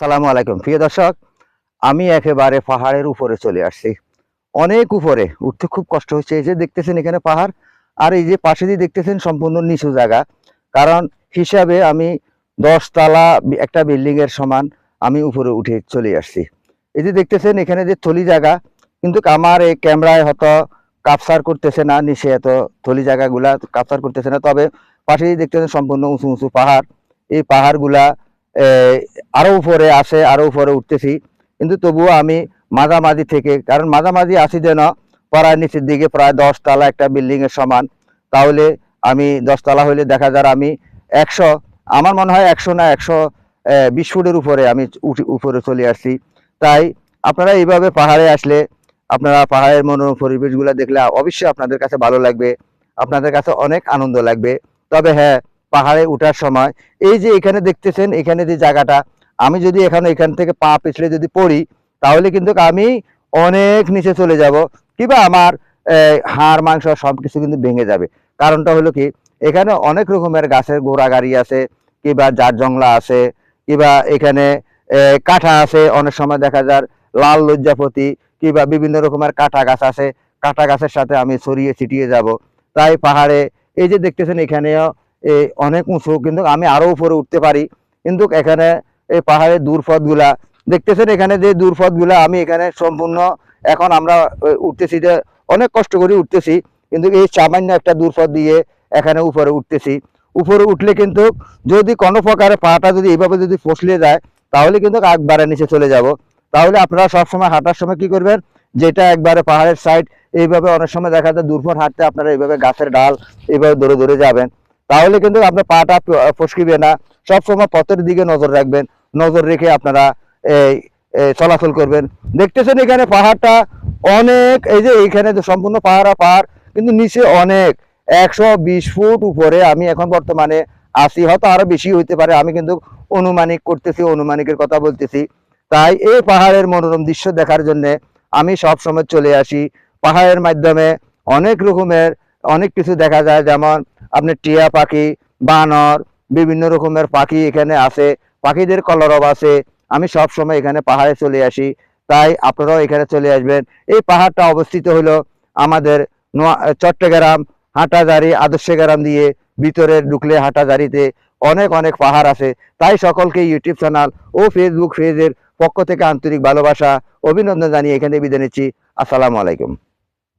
সালামু আলাইকুম। প্রিয় দর্শক, আমি একেবারে পাহাড়ের উপরে চলে আসছি। অনেক উপরে, উঠতে খুব কষ্ট হচ্ছে। এই যে দেখতেছেন এখানে পাহাড়, আর এই যে পাশে দিয়ে দেখতেছেন সম্পূর্ণ নিচু জায়গা। কারণ হিসাবে আমি দশ তালা একটা বিল্ডিং এর সমান আমি উপরে উঠে চলে আসছি। এই যে দেখতেছেন এখানে যে থলি জায়গা, কিন্তু আমার এই ক্যামেরায় হয়তো কাপসার করতেছে না, নিচে এত থলি জায়গাগুলা কাপসার করতেছে না। তবে পাশে দিয়ে দেখতেছেন সম্পূর্ণ উঁচু উঁচু পাহাড়। এই পাহাড়গুলা এই, আরও উপরে আসে আরও উপরে উঠতেছি। কিন্তু তবুও আমি মাঝামাঝি থেকে কারণ মাঝামাঝি আসি যেন প্রায় নিচের দিকে প্রায় দশতলা একটা বিল্ডিংয়ের সমান। তাহলে আমি দশতলা হইলে দেখা যায় আমি একশো আমার মনে হয় একশো না একশো বিশ ফুটের উপরে আমি উঠি উপরে চলে আসছি। তাই আপনারা এইভাবে পাহাড়ে আসলে আপনারা পাহাড়ের মনোরম পরিবেশগুলো দেখলে অবশ্যই আপনাদের কাছে ভালো লাগবে আপনাদের কাছে অনেক আনন্দ লাগবে। তবে হ্যাঁ পাহাড়ে ওঠার সময়। এই যে এখানে দেখতেছেন, এখানে যে জায়গাটা, আমি যদি এখানে, এখান থেকে পা পিছলে যদি পড়ি, তাহলে কিন্তু আমি অনেক নিচে চলে যাব। কিংবা আমার হাড়, মাংস সব কিছু কিন্তু ভেঙে যাবে। কারণটা হলো কি, এখানে অনেক রকমের গাছের গোড়া গাড়ি আছে, কিংবা জার জংলা আছে, কিংবা এখানে কাঁঠা আছে, অনেক সময় দেখা যায় লাল লজ্জাপতি, কিংবা বিভিন্ন রকমের কাঁটা গাছ আছে। কাঁটা গাছের সাথে আমি ছড়িয়ে ছিটিয়ে যাব। তাই পাহাড়ে, এই যে দেখতেছেন এখানেও এই অনেক উঁচু, কিন্তু আমি আরও উপরে উঠতে পারি। কিন্তু এখানে এই পাহাড়ের দূরপথগুলা, দেখতেছেন এখানে যে দূরপথগুলা, আমি এখানে সম্পূর্ণ এখন আমরা উঠতেছি যে অনেক কষ্ট করে উঠতেছি, কিন্তু এই সামান্য একটা দূরপথ দিয়ে এখানে উপরে উঠতেছি। উপরে উঠলে কিন্তু যদি কোনো প্রকারে পাটা যদি এইভাবে যদি ফসলে যায়, তাহলে কিন্তু একবারে নিচে চলে যাব। তাহলে আপনারা সবসময় হাঁটার সময় কি করবেন? যেটা একবারে পাহাড়ের সাইড এইভাবে অনেক সময় দেখা যায় দূরপথ হাঁটতে আপনারা এইভাবে গাছের ডাল এইভাবে ধরে দৌড়ে যাবেন। তাহলে কিন্তু আপনার পাটা ফসকিবে না। সবসময় পথের দিকে নজর রাখবেন। নজর রেখে আপনারা এই চলাচল করবেন। দেখতেছেন এখানে পাহাড়টা অনেক, এই যে এইখানে সম্পূর্ণ পাহাড় আর পাহাড়, কিন্তু নিচে অনেক। একশো বিশ ফুট উপরে আমি এখন বর্তমানে আসি হয়তো আরও বেশি হইতে পারে, আমি কিন্তু অনুমানিক করতেছি, অনুমানিকের কথা বলতেছি। তাই এই পাহাড়ের মনোরম দৃশ্য দেখার জন্য আমি সব সময় চলে আসি। পাহাড়ের মাধ্যমে অনেক রকমের অনেক কিছু দেখা যায়, যেমন আপনি টিয়া পাখি, বানর, বিভিন্ন রকমের পাখি এখানে আছে পাখিদের কলরব আছে আমি সব সময় এখানে পাহাড়ে চলে আসি, তাই আপনারাও এখানে চলে আসবেন। এই পাহাড়টা অবস্থিত হলো আমাদের চট্টগ্রাম, হাটাজারি আদর্শ গ্রাম দিয়ে ভিতরে ঢুকলে হাটাজারিতে অনেক অনেক পাহাড় আছে। তাই সকলকে ইউটিউব চ্যানেল ও ফেসবুক পেজের পক্ষ থেকে আন্তরিক ভালোবাসা, অভিনন্দন জানিয়ে এখানে বিদায় নিচ্ছি। আসসালামু আলাইকুম।